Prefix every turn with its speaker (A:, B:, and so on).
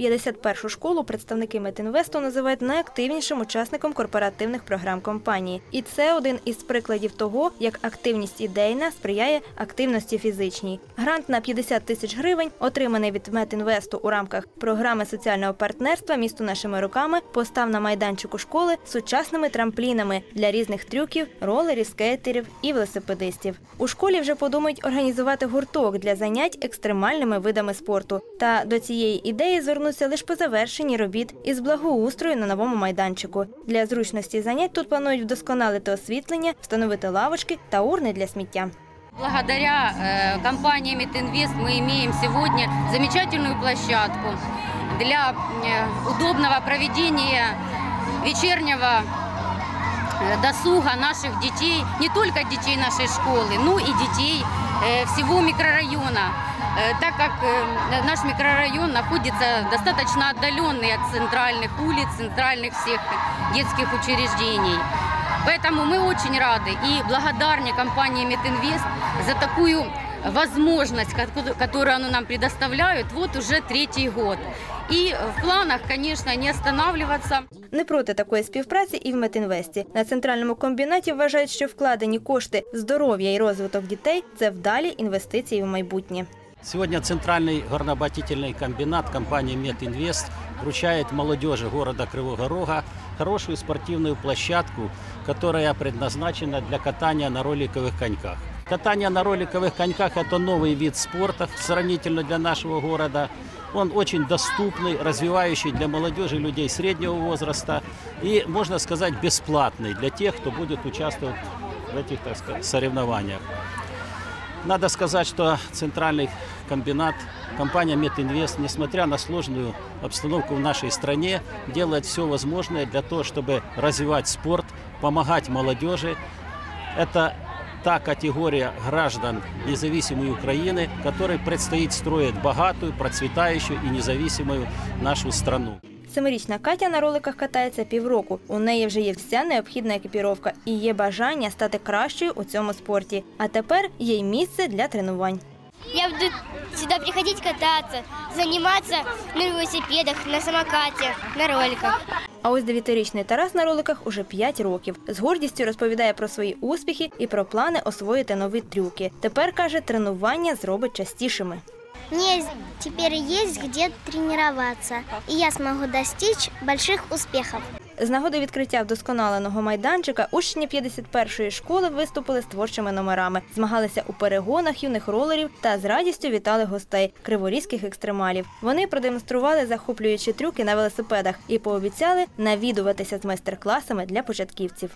A: 51-шу школу представники Метінвесту називають найактивнішим учасником корпоративних програм компанії. І це один із прикладів того, як активність ідейна сприяє активності фізичній. Грант на 50 тисяч гривень, отриманий від Метінвесту у рамках програми соціального партнерства місто нашими руками, постав на майданчику школи сучасними трамплінами для різних трюків, ролерів, скейтерів і велосипедистів. У школі вже подумають організувати гурток для занять екстремальними видами спорту. Та до цієї ідеї звернуться лише по завершенні робіт із благоустрою на новому майданчику. Для зручності занять тут планують вдосконалити освітлення, встановити лавочки та урни для сміття.
B: Благодаря э, компании Метинвест мы имеем сегодня замечательную площадку для э, удобного проведения вечернего э, досуга наших детей, не только детей нашей школы, но и детей э, всего микрорайона, Э, так как э, наш микрорайон находится достаточно отдаленный от центральных улиц, центральных всех детских учреждений. Поэтому мы очень рады и благодарны компании Метинвест за такую возможность, ко- которую они нам предоставляют, вот уже третий год. И в планах, конечно, не останавливаться.
A: Не проти такої співпраці і в Метінвесті. На центральному комбінаті вважають, що вкладені кошти, в здоров'я і розвиток дітей це вдалі інвестиції в майбутнє.
C: Сегодня Центральный горнообогатительный комбинат компании «Метинвест» вручает молодежи города Кривого Рога хорошую спортивную площадку, которая предназначена для катания на роликовых коньках. Катание на роликовых коньках – это новый вид спорта сравнительно для нашего города. Он очень доступный, развивающий для молодежи людей среднего возраста и, можно сказать, бесплатный для тех, кто будет участвовать в этих так сказать, соревнованиях. Надо сказать, что центральный комбинат, компания Метинвест, несмотря на сложную обстановку в нашей стране, делает все возможное для того, чтобы развивать спорт, помогать молодежи. Это та категория граждан независимой Украины, которой предстоит строить богатую, процветающую и независимую нашу страну.
A: Семирічна Катя на роликах катається півроку. У неї вже є вся необхідна екіпіровка і є бажання стати кращою у цьому спорті. А тепер є й місце для тренувань.
D: Я буду сюда приходить кататься, заниматься на велосипедах, на самокате, на роликах.
A: А ось дев'ятирічний Тарас на роликах уже 5 років. З гордістю розповідає про свої успіхи і про плани освоїти нові трюки. Тепер каже, тренування зробить частішими.
D: Мне теперь есть где тренироваться, и я смогу достичь больших успехов.
A: З нагоди відкриття вдосконаленого майданчика учні 51-ї школи виступили з творчими номерами, змагалися у перегонах юних ролерів та з радістю вітали гостей криворізьких екстремалів. Вони продемонстрували захоплюючі трюки на велосипедах і пообіцяли навідуватися з майстер-класами для початківців.